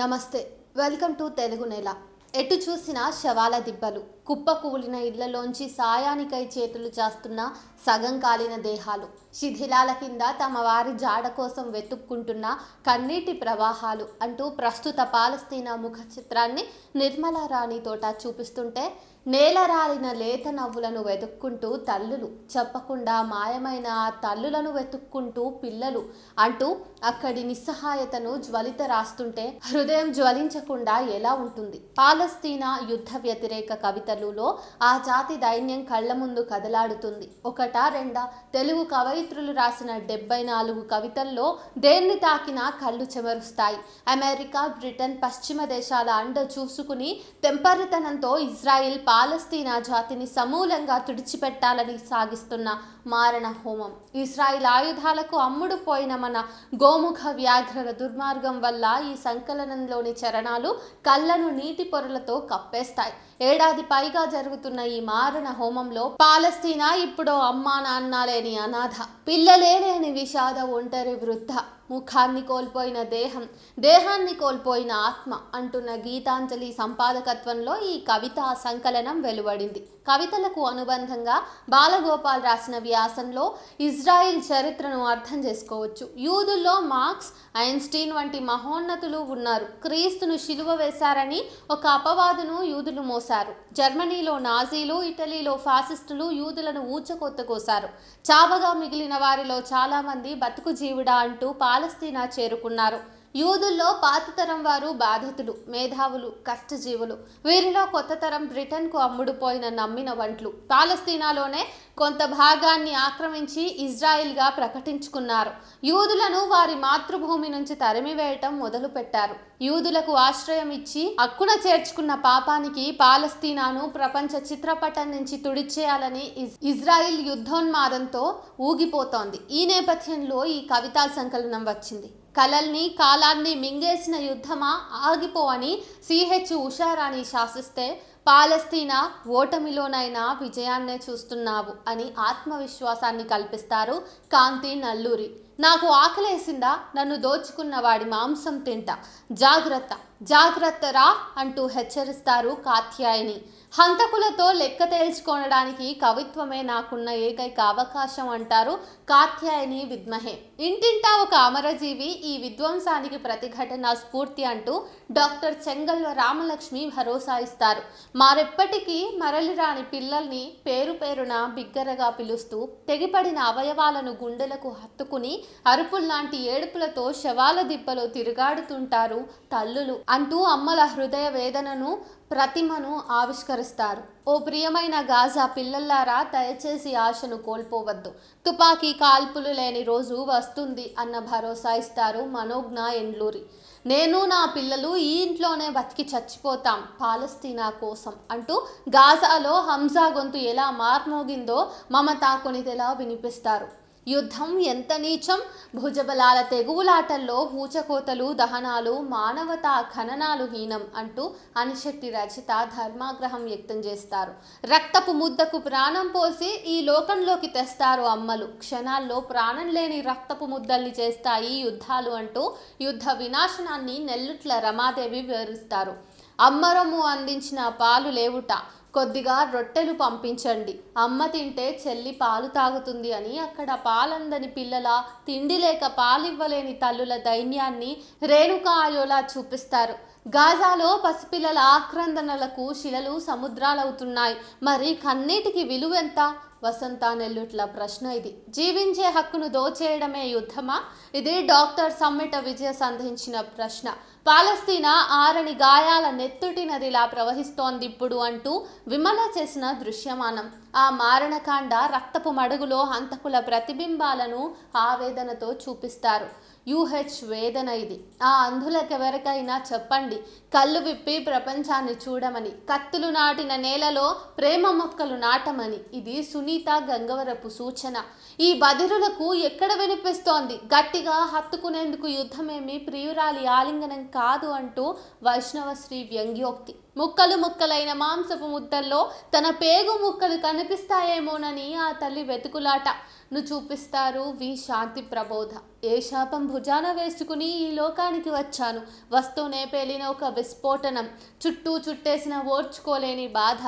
నమస్తే. Welcome to Telugu నెల. ఎటు చూసినా శవాల దిబ్బలు. కుప్పకూలిన ఇళ్ళలోంచి సాయానికై చేతులు చేస్తున్న సగం కాలిన దేహాలు. శిథిలాల కింద తమ వారి జాడ కోసం వెతుక్కుంటున్న కన్నీటి ప్రవాహాలు అంటూ ప్రస్తుత పాలస్తీనా ముఖ చిత్రాన్ని నిర్మలా రాణి తోట చూపిస్తుంటే నేలరాలిన లేత నవ్వులను వెతుక్కుంటూ తల్లులు చెప్పకుండా మాయమైన ఆ తల్లులను వెతుక్కుంటూ పిల్లలు అంటూ అక్కడి నిస్సహాయతను జ్వలిత రాస్తుంటే హృదయం జ్వలించకుండా ఎలా ఉంటుంది? పాలస్తీనా యుద్ధ వ్యతిరేక కవితలులో ఆ జాతి దైన్యం కళ్ళ ముందు కదలాడుతుంది. ఒకటా రెండా తెలుగు కవయిత్రులు రాసిన డెబ్బై నాలుగు కవితల్లో దేన్ని తాకినా కళ్ళు చెమరుస్తాయి. అమెరికా బ్రిటన్ పశ్చిమ దేశాల అండ చూసుకుని తెంపరితనంతో ఇజ్రాయిల్ పాలస్తీనా జాతిని సమూలంగా తుడిచిపెట్టాలని సాగిస్తున్న మారణ హోమం. ఇస్రాయిల్ ఆయుధాలకు అమ్ముడు పోయిన మన గోముఖ వ్యాఘ్రల దుర్మార్గం వల్ల ఈ సంకలనంలోని చరణాలు కళ్ళను నీటి పొరలతో కప్పేస్తాయి. ఏడాది పైగా జరుగుతున్న ఈ మారణ హోమంలో పాలస్తీనా ఇప్పుడు అమ్మా నాన్న లేని అనాథ పిల్లలే లేని విషాద ఒంటరి వృద్ధ. ముఖాన్ని కోల్పోయిన దేహం దేహాన్ని కోల్పోయిన ఆత్మ అంటున్న గీతాంజలి సంపాదకత్వంలో ఈ కవితా సంకలనం వెలువడింది. కవితలకు అనుబంధంగా బాలగోపాల్ రాసిన వ్యాసంలో ఇజ్రాయిల్ చరిత్రను అర్థం చేసుకోవచ్చు. యూదుల్లో మార్క్స్ ఐన్స్టీన్ వంటి మహోన్నతులు ఉన్నారు. క్రీస్తును శిలువ వేశారని ఒక అపవాదును యూదులు మోశారు. జర్మనీలో నాజీలు ఇటలీలో ఫాసిస్టులు యూదులను ఊచకొత్త కోశారు చావగా మిగిలిన వారిలో చాలామంది బతుకు జీవుడా అంటూ పాలస్తీనా చేరుకున్నారు. యూదుల్లో పాత తరం వారు బాధితులు మేధావులు కష్టజీవులు. వీరిలో కొత్త తరం బ్రిటన్కు అమ్ముడుపోయిన నమ్మిన వంట్లు పాలస్తీనాలోనే కొంత భాగాన్ని ఆక్రమించి ఇజ్రాయిల్గా ప్రకటించుకున్నారు. యూదులను వారి మాతృభూమి నుంచి తరిమివేయటం మొదలుపెట్టారు. యూదులకు ఆశ్రయం ఇచ్చి అక్కున చేర్చుకున్న పాపానికి పాలస్తీనాను ప్రపంచ చిత్రపటం నుంచి తుడిచేయాలని ఇజ్రాయిల్ యుద్ధోన్మాదంతో ఊగిపోతోంది. ఈ నేపథ్యంలో ఈ కవితా సంకలనం వచ్చింది. కలల్ని కాలాన్ని మింగేసిన యుద్ధమా? ఆగిపో అని సిహెచ్ ఉషారాణి శాసిస్తే పాలస్తీనా ఓటమిలోనైనా విజయాన్నే చూస్తున్నావు అని ఆత్మవిశ్వాసాన్ని కల్పిస్తారు కాంతి నల్లూరి. నాకు ఆకలేసిందా? నన్ను దోచుకున్న వాడి మాంసం తింటా. జాగ్రత్త జాగ్రత్త రా అంటూ హెచ్చరిస్తారు కాత్యాయని. హంతకులతో లెక్క తేల్చుకోవడానికి కవిత్వమే నాకున్న ఏకైక అవకాశం అంటారు కాత్యాయని విద్మహే. ఇంటింటా ఒక అమరజీవి ఈ విధ్వంసానికి ప్రతిఘటన స్ఫూర్తి అంటూ డాక్టర్ చెంగల్ రామలక్ష్మి భరోసా ఇస్తారు. మారెప్పటికీ మరలిరాని పిల్లల్ని పేరు పేరున బిగ్గరగా పిలుస్తూ తెగిపడిన అవయవాలను గుండెలకు హత్తుకుని అరుపుల్లాంటి ఏడుపులతో శవాల దిబ్బలో తిరుగాడుతుంటారు తల్లులు అంటూ అమ్మల హృదయ వేదనను ప్రతిమను ఆవిష్కరిస్తారు. ఓ ప్రియమైన గాజా పిల్లల్లారా దయచేసి ఆశను కోల్పోవద్దు. తుపాకీ కాల్పులు లేని రోజు వస్తుంది అన్న భరోసా ఇస్తారు మనోజ్ఞ ఎండ్లూరి. నేను నా పిల్లలు ఈ ఇంట్లోనే బతికి చచ్చిపోతాం పాలస్తీనా కోసం అంటూ గాజాలో హంజా గొంతు ఎలా మార్మోగిందో మమతా కొనితెలా వినిపిస్తారు. యుద్ధం ఎంత నీచం? భుజబలాల తెగువులాటల్లో ఊచకోతలు దహనాలు మానవతా ఖననాలు హీనం అంటూ అనిశెట్టి రచిత ధర్మాగ్రహం వ్యక్తం చేస్తారు. రక్తపు ముద్దకు ప్రాణం పోసి ఈ లోకంలోకి తెస్తారు అమ్మలు. క్షణాల్లో ప్రాణం లేని రక్తపు ముద్దల్ని చేస్తాయి యుద్ధాలు అంటూ యుద్ధ వినాశనాన్ని నెల్లుట్ల రమాదేవి వివరిస్తారు. అమ్మరము అందించిన పాలు లేవుట. కొద్దిగా రొట్టెలు పంపించండి. అమ్మ తింటే చెల్లి పాలు తాగుతుంది అని అక్కడ పాలందని పిల్లల తిండి లేక పాలివ్వలేని తల్లుల దైన్యాన్ని రేణుకా ఆయోలా చూపిస్తారు. గాజాలో పసిపిల్లల ఆక్రందనలకు శిలలు సముద్రాలవుతున్నాయి. మరి కన్నీటికి విలువెంత వసంత నెల్లుట్ల ప్రశ్న ఇది. జీవించే హక్కును దోచేయడమే యుద్ధమా? ఇది డాక్టర్ సమ్మిట విజయ సంధించిన ప్రశ్న. పాలస్తీనా ఆరని గాయాల నెత్తుటి నదిలా ప్రవహిస్తోంది ఇప్పుడు అంటూ విమల చేసిన దృశ్యమానం. ఆ మారణకాండ రక్తపు మడుగులో హంతకుల ప్రతిబింబాలను ఆవేదనతో చూపిస్తారు. యూహెచ్ వేదన ఇది. ఆ అంధులకెవరికైనా చెప్పండి. కళ్ళు విప్పి ప్రపంచాన్ని చూడమని. కత్తులు నాటిన నేలలో ప్రేమ మొక్కలు నాటమని. ఇది సునీత గంగవరపు సూచన. ఈ బదిరులకు ఎక్కడ వినిపిస్తోంది? గట్టిగా హత్తుకునేందుకు యుద్ధమేమి ప్రియురాలి ఆలింగనం కాదు అంటూ వైష్ణవ శ్రీ వ్యంగ్యోక్తి. ముక్కలు ముక్కలైన మాంసపు ముద్దల్లో తన పేగు ముక్కలు కనిపిస్తాయేమోనని ఆ తల్లి వెతుకులాట. ను చూపిస్తారు వి శాంతి ప్రబోధ. ఏ శాపం భుజాన వేసుకుని ఈ లోకానికి వచ్చాను. వస్తూనే పేలిన ఒక విస్ఫోటనం. చుట్టూ చుట్టేసిన ఓర్చుకోలేని బాధ.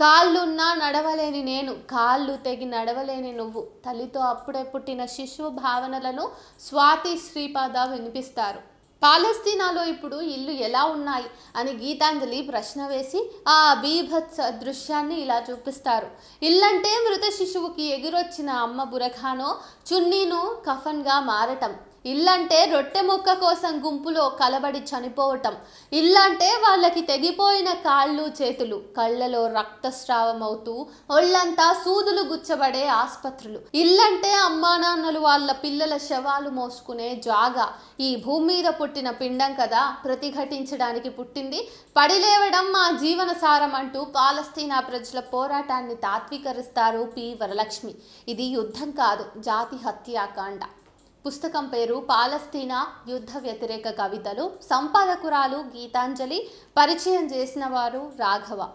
కాళ్ళున్నా నడవలేని నేను. కాళ్ళు తెగి నడవలేని నువ్వు. తల్లితో అప్పుడే పుట్టిన శిశువు భావనలను స్వాతి శ్రీపాద వినిపిస్తారు. పాలస్తీనాలో ఇప్పుడు ఇల్లు ఎలా ఉన్నాయి అని గీతాంజలి ప్రశ్న వేసి ఆ బీభత్స దృశ్యాన్ని ఇలా చూపిస్తారు. ఇల్లంటే మృత శిశువుకి ఎగిరొచ్చిన అమ్మ బురఖానో చున్నీను కఫన్గా మారటం. ఇల్లంటే రొట్టె ముక్క కోసం గుంపులో కలబడి చనిపోవటం. ఇల్లంటే వాళ్ళకి తెగిపోయిన కాళ్ళు చేతులు. కళ్ళలో రక్తస్రావం అవుతూ ఒళ్ళంతా సూదులు గుచ్చబడే ఆసుపత్రులు. ఇల్లంటే అమ్మా నాన్నలు వాళ్ళ పిల్లల శవాలు మోసుకునే జాగా. ఈ భూమి మీద పుట్టిన పిండం కదా ప్రతిఘటించడానికి పుట్టింది. పడిలేవడం మా జీవన సారం అంటూ పాలస్తీనా ప్రజల పోరాటాన్ని తాత్వీకరిస్తారు పి. వరలక్ష్మి. ఇది యుద్ధం కాదు జాతి హత్యాకాండ. పుస్తకం పేరు పాలస్తీనా యుద్ధ వ్యతిరేక కవితలు సంపాదకురాలు గీతాంజలి పరిచయం చేసిన వారు రాఘవ.